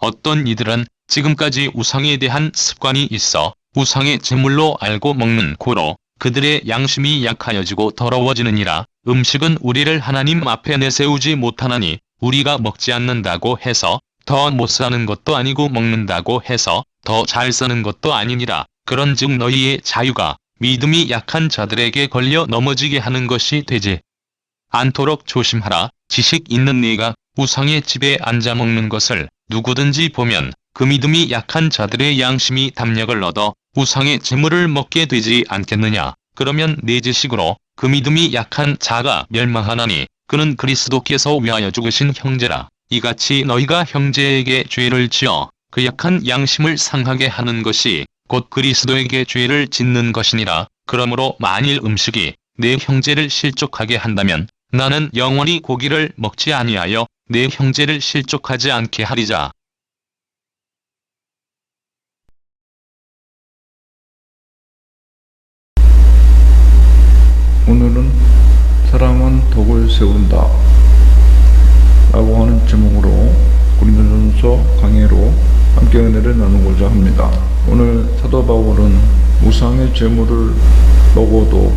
어떤 이들은 지금까지 우상에 대한 습관이 있어 우상의 제물로 알고 먹는 고로 그들의 양심이 약하여지고 더러워지느니라. 음식은 우리를 하나님 앞에 내세우지 못하나니 우리가 먹지 않는다고 해서 더 못 사는 것도 아니고 먹는다고 해서 더 잘 사는 것도 아니니라. 그런즉 너희의 자유가 믿음이 약한 자들에게 걸려 넘어지게 하는 것이 되지 않도록 조심하라. 지식 있는 네가 우상의 집에 앉아 먹는 것을 누구든지 보면 그 믿음이 약한 자들의 양심이 담력을 얻어 우상의 재물을 먹게 되지 않겠느냐. 그러면 내 지식으로 그 믿음이 약한 자가 멸망하나니 그는 그리스도께서 위하여 죽으신 형제라. 이같이 너희가 형제에게 죄를 지어 그 약한 양심을 상하게 하는 것이 곧 그리스도에게 죄를 짓는 것이니라. 그러므로 만일 음식이 내 형제를 실족하게 한다면 나는 영원히 고기를 먹지 아니하여 내 형제를 실족하지 않게 하리자 오늘은 사랑은 덕을 세운다 라고 하는 제목으로 고린도전서 강해로 함께 은혜를 나누고자 합니다. 오늘 사도 바울은 우상의 제물을 먹어도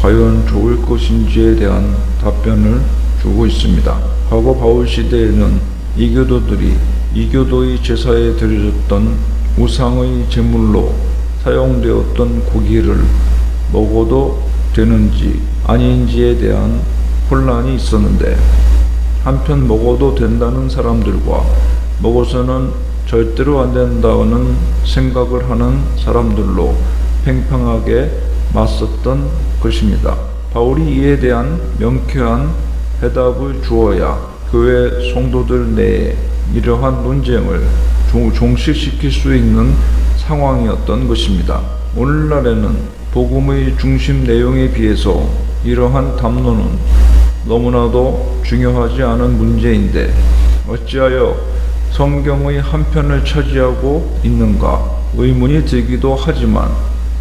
과연 좋을 것인지에 대한 답변을 주고 있습니다. 과거 바울 시대에는 이교도들이 이교도의 제사에 드려졌던 우상의 제물로 사용되었던 고기를 먹어도 되는지 아닌지에 대한 혼란이 있었는데 한편 먹어도 된다는 사람들과 먹어서는 절대로 안 된다는 생각을 하는 사람들로 팽팽하게 맞섰던 것입니다. 바울이 이에 대한 명쾌한 해답을 주어야 교회 성도들 내에 이러한 논쟁을 종- 종식시킬 수 있는 상황이었던 것입니다. 오늘날에는 복음의 중심 내용에 비해서 이러한 담론은 너무나도 중요하지 않은 문제인데 어찌하여 성경의 한 편을 차지하고 있는가 의문이 들기도 하지만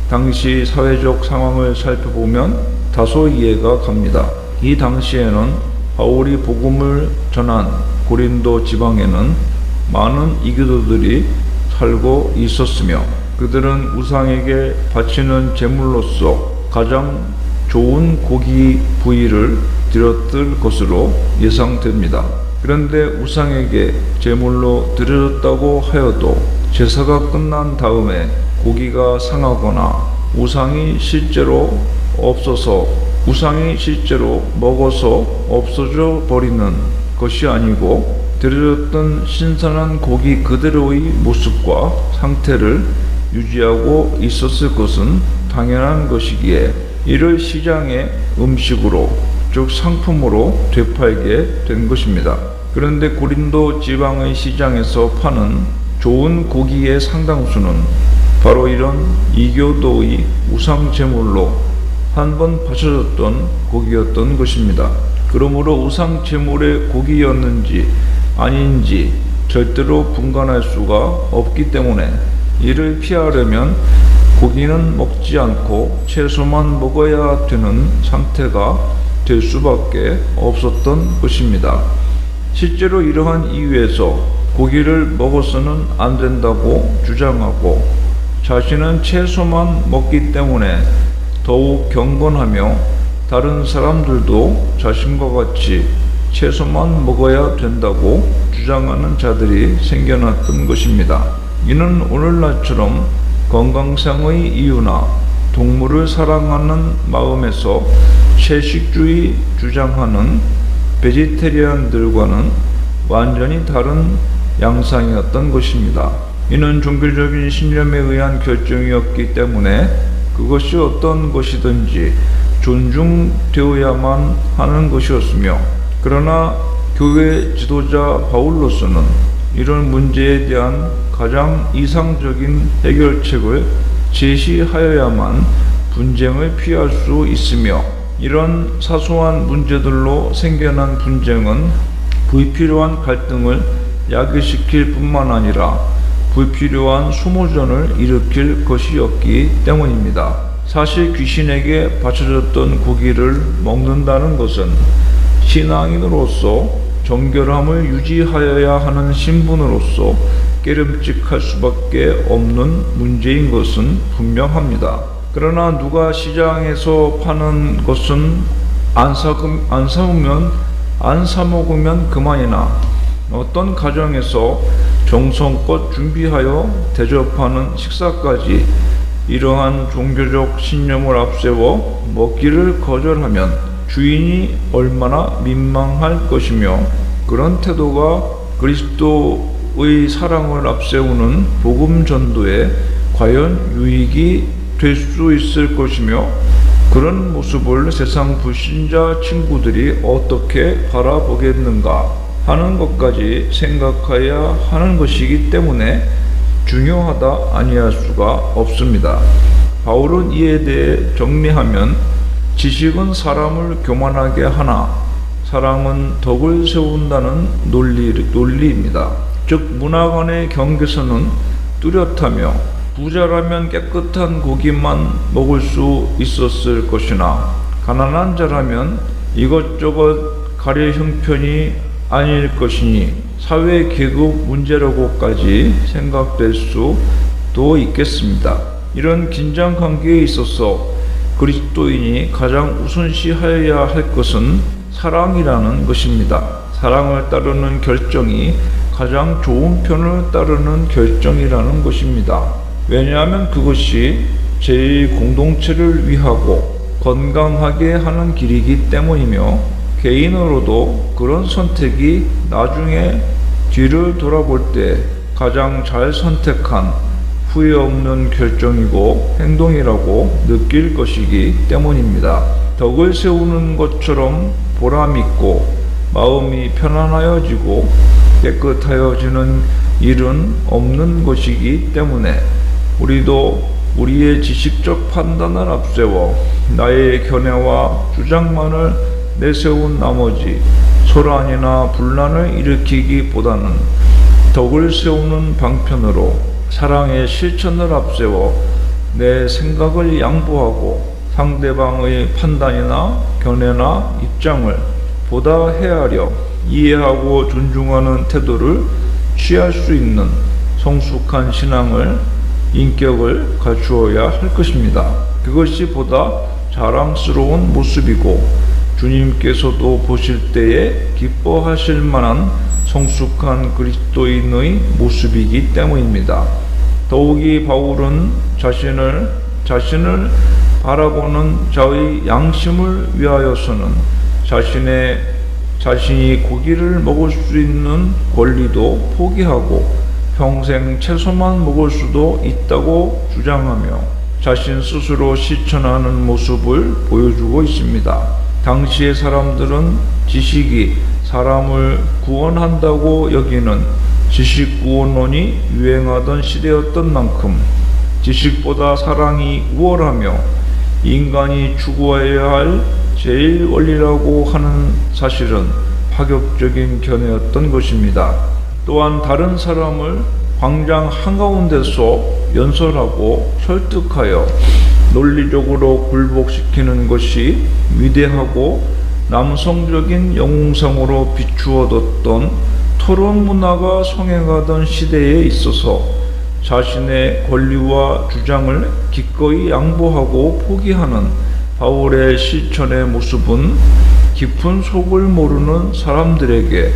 당시 사회적 상황을 살펴보면 다소 이해가 갑니다. 이 당시에는 바울이 복음을 전한 고린도 지방에는 많은 이교도들이 살고 있었으며 그들은 우상에게 바치는 제물로서 가장 좋은 고기 부위를 드렸을 것으로 예상됩니다. 그런데 우상에게 제물로 드려졌다고 하여도 제사가 끝난 다음에 고기가 상하거나 우상이 실제로 없어서 우상이 실제로 먹어서 없어져 버리는 것이 아니고 드려졌던 신선한 고기 그대로의 모습과 상태를 유지하고 있었을 것은 당연한 것이기에 이를 시장의 음식으로 즉 상품으로 되팔게 된 것입니다. 그런데 고린도 지방의 시장에서 파는 좋은 고기의 상당수는 바로 이런 이교도의 우상 제물로 한 번 바쳐졌던 고기였던 것입니다. 그러므로 우상 제물의 고기였는지 아닌지 절대로 분간할 수가 없기 때문에 이를 피하려면 고기는 먹지 않고 채소만 먹어야 되는 상태가 될 수밖에 없었던 것입니다. 실제로 이러한 이유에서 고기를 먹어서는 안 된다고 주장하고 자신은 채소만 먹기 때문에 더욱 경건하며 다른 사람들도 자신과 같이 채소만 먹어야 된다고 주장하는 자들이 생겨났던 것입니다. 이는 오늘날처럼 건강상의 이유나 동물을 사랑하는 마음에서 채식주의 주장하는 베지테리안들과는 완전히 다른 양상이었던 것입니다. 이는 종교적인 신념에 의한 결정이었기 때문에 그것이 어떤 것이든지 존중되어야만 하는 것이었으며 그러나 교회 지도자 바울로서는 이런 문제에 대한 가장 이상적인 해결책을 제시하여야만 분쟁을 피할 수 있으며 이런 사소한 문제들로 생겨난 분쟁은 불필요한 갈등을 야기시킬 뿐만 아니라 불필요한 소모전을 일으킬 것이었기 때문입니다. 사실 귀신에게 바쳐졌던 고기를 먹는다는 것은 신앙인으로서 정결함을 유지하여야 하는 신분으로서 깨름직할 수밖에 없는 문제인 것은 분명합니다. 그러나 누가 시장에서 파는 것은 안, 사, 안 사오면 안 사먹으면 그만이나 어떤 가정에서 정성껏 준비하여 대접하는 식사까지 이러한 종교적 신념을 앞세워 먹기를 거절하면 주인이 얼마나 민망할 것이며 그런 태도가 그리스도의 사랑을 앞세우는 복음 전도에 과연 유익이 될 수 있을 것이며 그런 모습을 세상 불신자 친구들이 어떻게 바라보겠는가 하는 것까지 생각해야 하는 것이기 때문에 중요하다 아니할 수가 없습니다. 바울은 이에 대해 정리하면 지식은 사람을 교만하게 하나 사랑은 덕을 세운다는 논리, 논리입니다. 즉 문화관의 경계선은 뚜렷하며 부자라면 깨끗한 고기만 먹을 수 있었을 것이나 가난한 자라면 이것저것 가려 형편이 아닐 것이니 사회 계급 문제라고까지 생각될 수도 있겠습니다. 이런 긴장 관계에 있어서 그리스도인이 가장 우선시하여야 할 것은 사랑이라는 것입니다. 사랑을 따르는 결정이 가장 좋은 편을 따르는 결정이라는 것입니다. 왜냐하면 그것이 제일 공동체를 위하고 건강하게 하는 길이기 때문이며 개인으로도 그런 선택이 나중에 뒤를 돌아볼 때 가장 잘 선택한 후회 없는 결정이고 행동이라고 느낄 것이기 때문입니다. 덕을 세우는 것처럼 보람있고 마음이 편안하여지고 깨끗하여지는 일은 없는 것이기 때문에 우리도 우리의 지식적 판단을 앞세워 나의 견해와 주장만을 내세운 나머지 소란이나 분란을 일으키기보다는 덕을 세우는 방편으로 사랑의 실천을 앞세워 내 생각을 양보하고 상대방의 판단이나 견해나 입장을 보다 헤아려 이해하고 존중하는 태도를 취할 수 있는 성숙한 신앙을 인격을 갖추어야 할 것입니다. 그것이 보다 자랑스러운 모습이고 주님께서도 보실 때에 기뻐하실 만한 성숙한 그리스도인의 모습이기 때문입니다. 더욱이 바울은 자신을 자신을 바라보는 자의 양심을 위하여서는 자신의 자신이 고기를 먹을 수 있는 권리도 포기하고 평생 채소만 먹을 수도 있다고 주장하며 자신 스스로 실천하는 모습을 보여주고 있습니다. 당시의 사람들은 지식이 사람을 구원한다고 여기는 지식 구원론이 유행하던 시대였던 만큼 지식보다 사랑이 우월하며 인간이 추구해야 할 제일 원리라고 하는 사실은 파격적인 견해였던 것입니다. 또한 다른 사람을 광장 한가운데서 연설하고 설득하여 논리적으로 굴복시키는 것이 위대하고 남성적인 영웅상으로 비추어뒀던 토론 문화가 성행하던 시대에 있어서 자신의 권리와 주장을 기꺼이 양보하고 포기하는 바울의 실천의 모습은 깊은 속을 모르는 사람들에게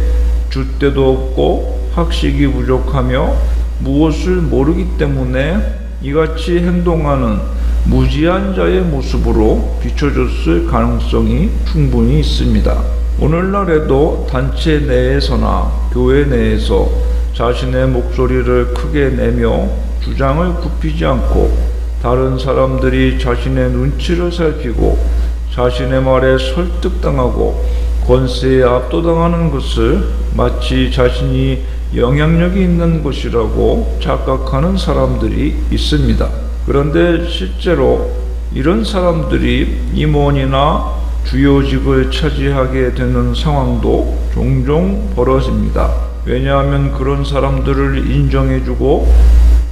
줏대도 없고 학식이 부족하며 무엇을 모르기 때문에 이같이 행동하는 무지한 자의 모습으로 비춰졌을 가능성이 충분히 있습니다. 오늘날에도 단체 내에서나 교회 내에서 자신의 목소리를 크게 내며 주장을 굽히지 않고 다른 사람들이 자신의 눈치를 살피고 자신의 말에 설득당하고 권세에 압도당하는 것을 마치 자신이 영향력이 있는 것이라고 착각하는 사람들이 있습니다. 그런데 실제로 이런 사람들이 임원이나 주요직을 차지하게 되는 상황도 종종 벌어집니다. 왜냐하면 그런 사람들을 인정해주고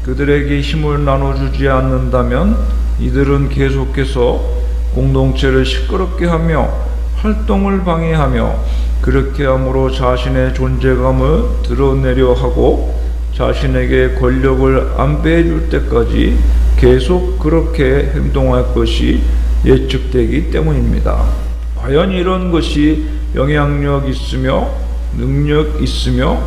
그들에게 힘을 나눠주지 않는다면 이들은 계속해서 공동체를 시끄럽게 하며 활동을 방해하며 그렇게 함으로 자신의 존재감을 드러내려 하고 자신에게 권력을 안배해 줄 때까지 계속 그렇게 행동할 것이 예측되기 때문입니다. 과연 이런 것이 영향력 있으며 능력 있으며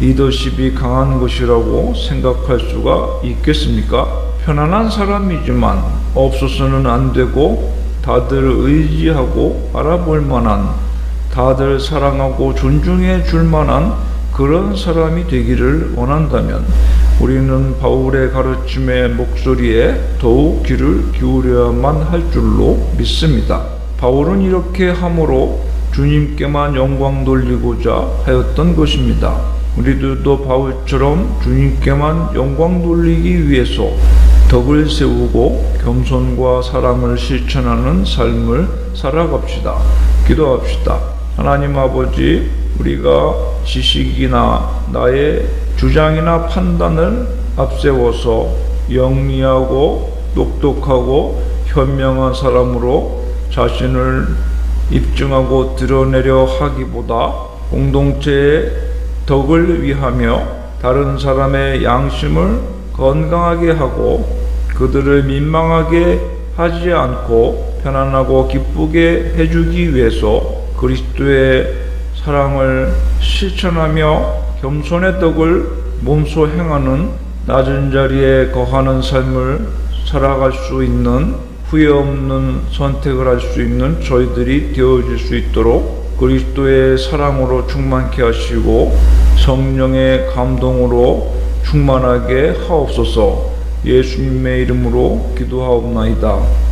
리더십이 강한 것이라고 생각할 수가 있겠습니까? 편안한 사람이지만 없어서는 안 되고 다들 의지하고 알아볼 만한 다들 사랑하고 존중해 줄 만한 그런 사람이 되기를 원한다면 우리는 바울의 가르침의 목소리에 더욱 귀를 기울여야만 할 줄로 믿습니다. 바울은 이렇게 함으로 주님께만 영광 돌리고자 하였던 것입니다. 우리들도 바울처럼 주님께만 영광 돌리기 위해서 덕을 세우고 겸손과 사랑을 실천하는 삶을 살아갑시다. 기도합시다. 하나님 아버지, 우리가 지식이나 나의 주장이나 판단을 앞세워서 영리하고 똑똑하고 현명한 사람으로 자신을 입증하고 드러내려 하기보다 공동체의 덕을 위하며 다른 사람의 양심을 건강하게 하고 그들을 민망하게 하지 않고 편안하고 기쁘게 해주기 위해서 그리스도의 사랑을 실천하며 겸손의 덕을 몸소 행하는 낮은 자리에 거하는 삶을 살아갈 수 있는 후회 없는 선택을 할 수 있는 저희들이 되어질 수 있도록 그리스도의 사랑으로 충만케 하시고 성령의 감동으로 충만하게 하옵소서 예수님의 이름으로 기도하옵나이다.